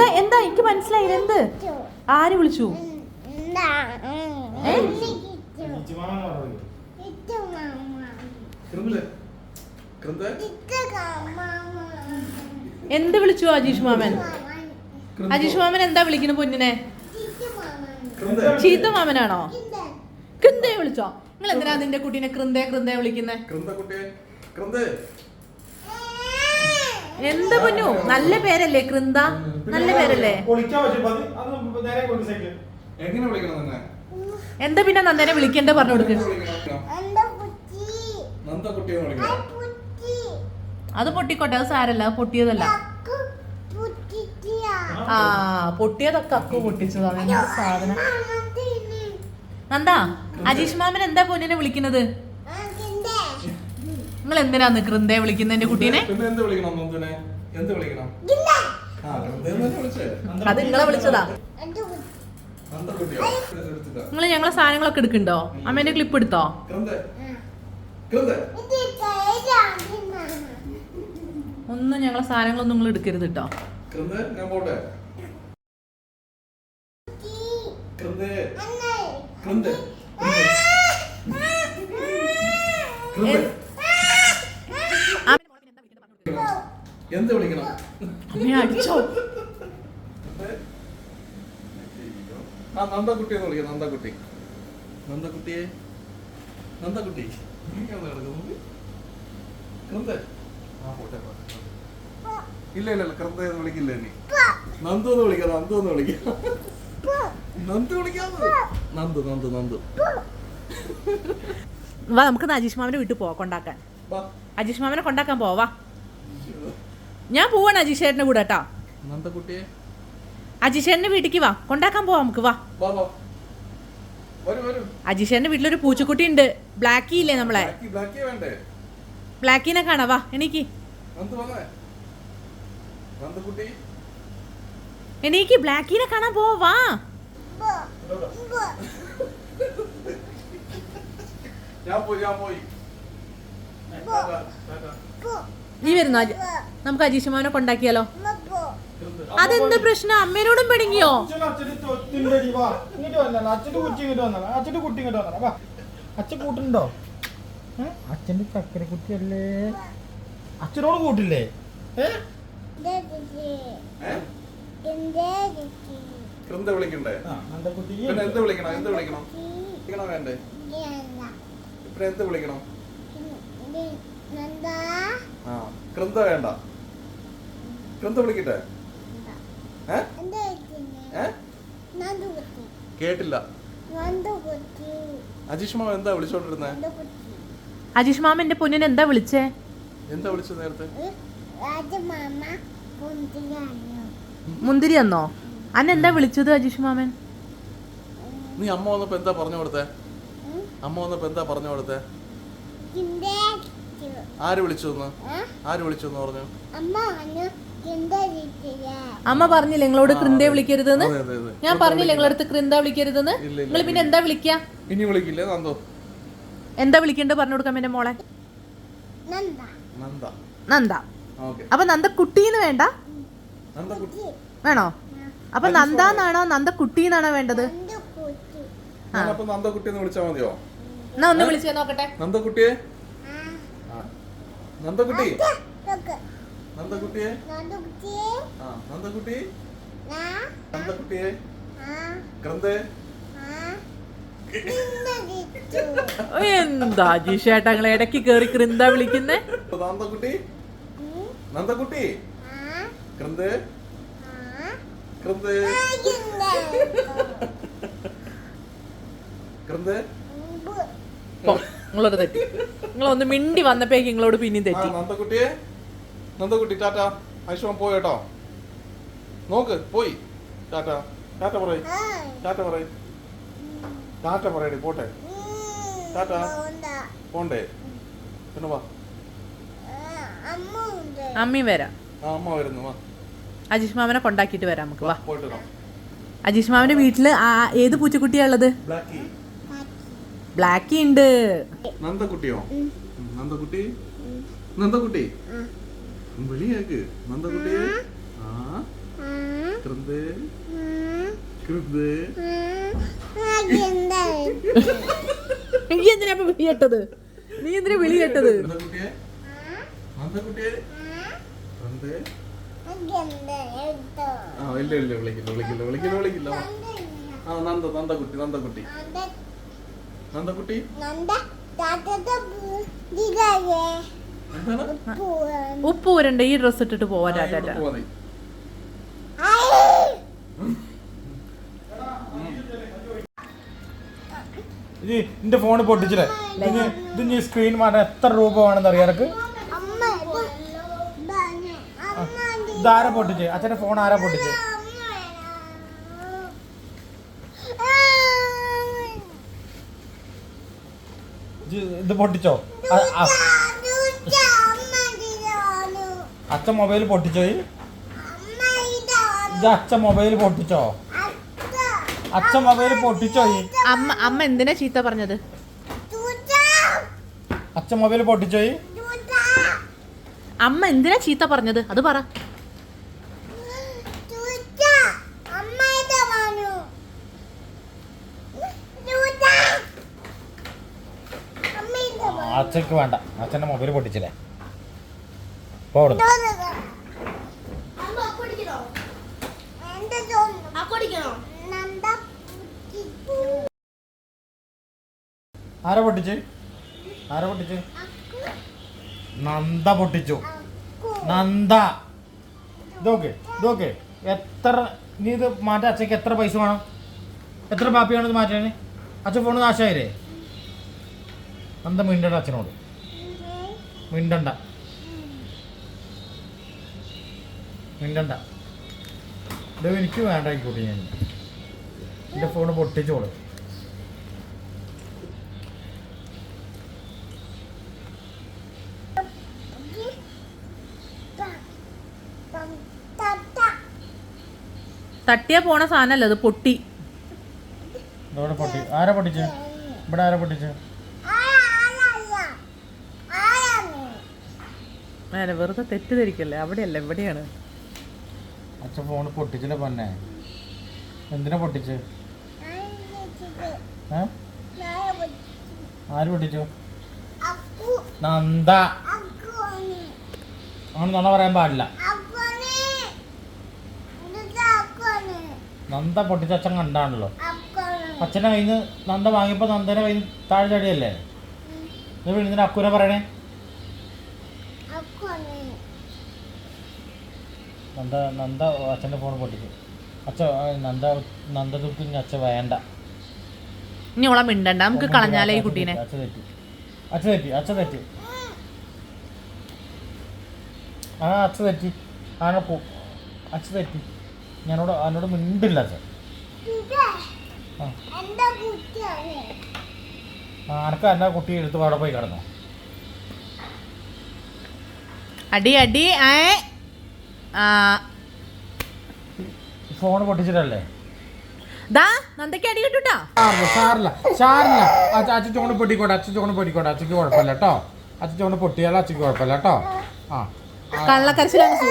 എന്താ എന്താ? എനിക്ക് മനസ്സിലായി എന്ത്? ആര് വിളിച്ചു? എന്ത് വിളിച്ചു അജീഷ് മാമൻ? അജീഷ് മാമൻ എന്താ വിളിക്കുന്ന പൊന്നിനെ? ചീത്ത മാമനാണോ? കൃന്തയെ വിളിച്ചോ. നിങ്ങൾ എന്തിനാ നിന്റെ കുട്ടീനെ വിളിക്കുന്നേ? കൃന്ത കുട്ടിയെ. കൃന്ത്. എന്താ പൊന്നു? നല്ല പേരല്ലേ കൃന്ദ? നല്ല പേരല്ലേ? എന്താ പിന്നെ നന്ദനെ വിളിക്കണ്ട പറഞ്ഞു കൊടുക്ക്. അത് പൊട്ടിക്കോട്ടെ അത് സാരല്ല പൊട്ടിയതല്ല. ആ പൊട്ടിയതൊക്കെ അക്കു പൊട്ടിച്ചതാണ് സാധനം. നന്ദാ അജീഷ് മാമൻ എന്താ പൊന്നിനെ വിളിക്കുന്നത്? നിങ്ങൾ എന്തിനാന്ന് കൃന്തയെ വിളിക്കുന്നത് എന്റെ കുട്ടീനെ? പിന്നെ എന്ത് വിളിക്കണം എന്ത് വിളിക്കണം? ആ വിളിച്ചേ. അത് നിങ്ങളെ വിളിച്ചതാ. നിങ്ങൾ. നിങ്ങൾ ഞങ്ങളെ സാധനങ്ങളൊക്കെ എടുക്കണ്ടോ അമ്മേന്റെ ക്ലിപ്പ് എടുത്തോ? ഒന്നും ഞങ്ങളെ സാധനങ്ങളൊന്നും നിങ്ങൾ എടുക്കരുത് കേട്ടോ. കൃന്ത് ഞാൻ പോട്ടെ കൃന്ത് കൃന്ത് കൃന്ത് എന്ത് വിളിക്കണം? ആ നന്ദക്കുട്ടി എന്ന് വിളിക്കാം നന്ദക്കുട്ടി. നന്ദക്കുട്ടിയെ? നന്ദക്കുട്ടി. ഇല്ല ഇല്ല ഇല്ല കൃന്ദ എന്ന് വിളിക്കില്ല ഇനി. നന്ദു എന്ന് വിളിക്കാം നന്ദു എന്ന് വിളിക്കാം. നന്ദു വിളിക്കാന്ന് നന്ദു നന്ദു നന്ദു. വാ നമുക്ക് അജീഷ് മാമന്റെ വീട്ടിൽ പോവാ കൊണ്ടാക്കാൻ. അജീഷ് മാമനെ കൊണ്ടാക്കാൻ പോവാ. ഞാൻ പോവാണ് അജിഷേറിന്റെ ചേട്ടന്റെ കൂടെ കേട്ടോ. അജിഷേറിന്റെ അജീഷ് വീട്ടിലേക്ക് വാ. കൊണ്ടാക്കാൻ പോവാ നമുക്ക് വാ. വാ വാ. വരൂ വരൂ. അജീഷ് ചേട്ടന്റെ വീട്ടിലൊരു പൂച്ചക്കുട്ടി ഉണ്ട്. ബ്ലാക്കി ഇല്ലേ നമ്മളെ? ബ്ലാക്കിനെ കാണാ വാ. എനിക്ക് എണീക്ക് എനിക്ക് ബ്ലാക്കിനെ കാണാൻ പോവാ വാ. ഞാൻ പോയി ഞാൻ പോയി. Tata, tata. നീ വരുന്നോ? നമുക്ക് അജീഷുമാനെ കൊണ്ടാക്കിയാലോ? അതെന്ത് പ്രശ്നം? അമ്മേനോടും പിടുങ്ങിയോ? അച്ഛൻ കൂട്ടുണ്ടോ? അച്ഛന്റെ ചക്കര കുട്ടിയല്ലേ? അച്ഛനോട് കൂട്ടില്ലേ? എന്താ വിളിക്കണ്ടേ? പിന്നെ വിളിക്കണം? എന്ത് വിളിക്കണം? വിളിക്കണം വേണ്ടേ? പിന്നെ എന്ത് വിളിക്കണം? ആ കൃന്ദ വേണ്ട. കൃന്ത വിളിക്കട്ടെ? കേട്ടില്ല. അജീഷ് മാമ എന്താ വിളിച്ചോണ്ടിരുന്നേ? അജീഷ് മാമ എന്റെ പൊന്നിനെ എന്താ വിളിച്ചേ? എന്താ വിളിച്ചത് നേരത്തെ? മുന്തിരി എന്നോ അന്നെ? എന്താ വിളിച്ചത് അജീഷ് മാമൻ? നീ അമ്മ വന്നപ്പോ എന്താ പറഞ്ഞു കൊടുത്തേ? അമ്മ വന്നപ്പോ എന്താ പറഞ്ഞു കൊടുത്തേ? ആര് വിളിച്ചു ആര് വിളിച്ചു പറഞ്ഞു? അമ്മ പറഞ്ഞില്ലേ നിങ്ങളോട് കൃന്ദയെ വിളിക്കരുതെന്ന്? ഞാൻ പറഞ്ഞില്ലേ നിങ്ങളടുത്ത് കൃന്ദ വിളിക്കരുതെന്ന്? നിങ്ങൾ പിന്നെ എന്താ വിളിക്ക? ഇനി വിളിക്കില്ലേ നന്ദോ. എന്താ വിളിക്കണ്ട പറഞ്ഞു കൊടുക്കാം എന്റെ മോളെ? നന്ദ. നന്ദ. നന്ദ. ഓക്കെ. അപ്പൊ നന്ദ കുട്ടീന്ന് വേണ്ട? നന്ദ കുട്ടി. വേണോ? അപ്പൊ നന്ദ എന്നാണോ നന്ദ കുട്ടീന്നാണോ വേണ്ടത്? നന്ദ കുട്ടി. എന്ന് വിളിച്ചാ മതിയോ? എന്നാ ഒന്ന് വിളിച്ചേ നോക്കട്ടെ. നന്ദക്കുട്ടിയെ ആ ആ. നന്ദകുട്ടി ആ നന്ദകുട്ടി നാ നന്ദക്കുട്ടിയെ. ആ കൃന്ദേ. ആ. കിണ്ട കിട്ടു എന്താ ജിഷേട്ടങ്ങളെ ഇടയ്ക്ക് കേറി കൃന്ദ വിളിക്കുന്നേ? നന്ദകുട്ടി നന്ദകുട്ടി ആ. കൃന്ദേ. ആ. കൃന്ദേ ആ കിണ്ട ഒന്ന് തെറ്റി മിണ്ടി വന്നപ്പോഴേക്ക് നിങ്ങളോട് പിന്നെയും തെറ്റി. നന്ദകുട്ടിയെ നന്ദകുട്ടി ടാറ്റ. ഐശ്വം പോയി കേട്ടോ. നോക്ക് പോയി. ടാറ്റ ടാറ്റ പറയ്. ടാറ്റ പറയ്. ടാറ്റ പറയടി പോട്ടെ. ടാറ്റ. പോണ്ട. പിന്നെ വാ. അമ്മയും വരാം. അമ്മ വരുന്നു വാ. അജീഷ് മാമനെ കൊണ്ടാക്കിയിട്ട് വരാം നമുക്ക് വാ. അജിഷ് മാമന്റെ വീട്ടിൽ ഏത് പൂച്ചക്കുട്ടിയാ ഉള്ളത്? ബ്ലാക്കി ഉണ്ട്. നന്ദകുട്ടിയോ നന്ദകുട്ടി നന്ദകുട്ടി വിളിയാക്ക്. നന്ദകുട്ടി ആ? ഉം. അതെന്താ? നീ എന്തിനാ വിളി കേട്ടത്? നീ എന്തിനാ വിളി കേട്ടത്? ആ ഇല്ല ഇല്ല വിളിക്കില്ല വിളിക്കില്ല വിളിക്കില്ല വിളിക്കില്ല ആ നന്ദ നന്ദ കുട്ടി നന്ദ കുട്ടി നന്ദ നന്ദ കുട്ടി നന്ദ താത്തത്തെ പൂ- ഇതായേ. എന്താണ് പൂവാൻ. ഉപ്പ് ഊരണ്ട ഈ ഡ്രസ് ഇട്ടിട്ട് പോവാൻ. ആയ്. ഇത് എന്റെ ഫോൺ പൊട്ടിച്ചില്ലേ ഇത് ഇത് നീ സ്ക്രീൻ മാറ്റാൻ എത്ര രൂപ വേണമെന്ന് അറിയാം എനക്ക് അമ്മ ഇത് ഇതാണ്. ഇതാരാ പൊട്ടിച്ചേ അച്ഛന്റെ ഫോൺ ആരാ പൊട്ടിച്ച് ഇത് പൊട്ടിച്ചോ? അച്ഛൻ മൊബൈൽ പൊട്ടിച്ചോ ഇത് അച്ഛൻ മൊബൈൽ പൊട്ടിച്ചോ? അച്ഛൻ മൊബൈൽ പൊട്ടിച്ചോ അമ്മ അമ്മ എന്തിനാ ചീത്ത പറഞ്ഞത്? അച്ഛൻ മൊബൈൽ പൊട്ടിച്ചോ അമ്മ എന്തിനാ ചീത്ത പറഞ്ഞത്? അത് പറ. അച്ഛക്ക് വേണ്ട. അച്ഛന്റെ മൊബൈൽ പൊട്ടിച്ചില്ലേ? പോടും. ആരാ പൊട്ടിച്ച്? ആരാ പൊട്ടിച്ച്? നന്ദ പൊട്ടിച്ചു. നന്ദ. ഇതോക്കെ ഇതോക്കെ എത്ര നീ ഇത് മാറ്റാൻ അച്ഛക്ക് എത്ര പൈസ വേണം? എത്ര പാപ്പി വേണം ഇത് മാറ്റാൻ? അച്ഛൻ ഫോണ് നാശമായില്ലേ നന്ദ മിണ്ടണ്ട അച്ഛനോട്. മിണ്ടണ്ട. മിണ്ടണ്ട. ഇത് എനിക്ക് വേണ്ട ആയിക്കോട്ടെ ഞാൻ. എന്റെ ഫോൺ പൊട്ടിച്ചോളൂ. തട്ടിയാ പോണ സാധനല്ല അത് പൊട്ടി. പൊട്ടി. ആരാ പൊട്ടിച്ച്? ഇവിടെ ആരാ പൊട്ടിച്ച്? അല്ല വെറുതെ തെറ്റിദ്ധരിക്കല്ലേ? അവിടെയല്ല എവിടെയാണ് അച്ഛൻ ഫോൺ പൊട്ടിച്ചില്ല പൊന്നെ? എന്തിനാ പൊട്ടിച്ച്? ആര് പൊട്ടിച്ചു? നന്ദ. അങ്ങനെ നുണ പറയാൻ പാടില്ല. നന്ദ പൊട്ടിച്ച അച്ഛൻ കണ്ടാണല്ലോ. അച്ഛനെ കയ്യിൽ നിന്ന് നന്ദ വാങ്ങിയപ്പോൾ നന്ദനെ കയ്യിൽ താഴെ ചടിയല്ലേ? അക്കുനെ പറയണേ. നന്ദ നന്ദ അച്ഛന്റെ ഫോൺ പൊട്ടിച്ചു. അച്ഛ നന്ദ നന്ദ നന്ദതുർക്ക് അച്ഛ വേണ്ട. ഇനി ഓളെ മിണ്ടണ്ട. നമുക്ക് കളഞ്ഞാലേ ഈ കുട്ടീനെ. അച്ഛ തെറ്റി. അച്ഛ തെറ്റി അച്ഛ തെറ്റി. ആ അച്ഛ തെറ്റി. ആണോ പോ. അച്ഛ തെറ്റി. ഞാനോട് അവനോട് മിണ്ടില്ല അച്ഛൻ. ആ അനക്ക് എന്നാ കുട്ടി എടുത്ത് അവിടെ പോയി കിടന്നു? അടി അടി ഫോൺ പൊട്ടിച്ചിട്ടല്ലേ? ദാ നന്ദയ്ക്ക് അടി കിട്ടൂട്ടാ? സാറില്ല സാറില്ല സാറില്ല അച്ഛ അച്ഛ ചോണ് പൊട്ടിക്കോട്ടെ അച്ഛ ചോണ് പൊട്ടിക്കോട്ടെ അച്ഛക്ക് കുഴപ്പമില്ല കേട്ടോ. അച്ഛ ചോണ് പൊട്ടിയാലും അച്ഛക്ക് കുഴപ്പമില്ല കേട്ടോ. ആ. കള്ളക്കരച്ചിലാണ് സു.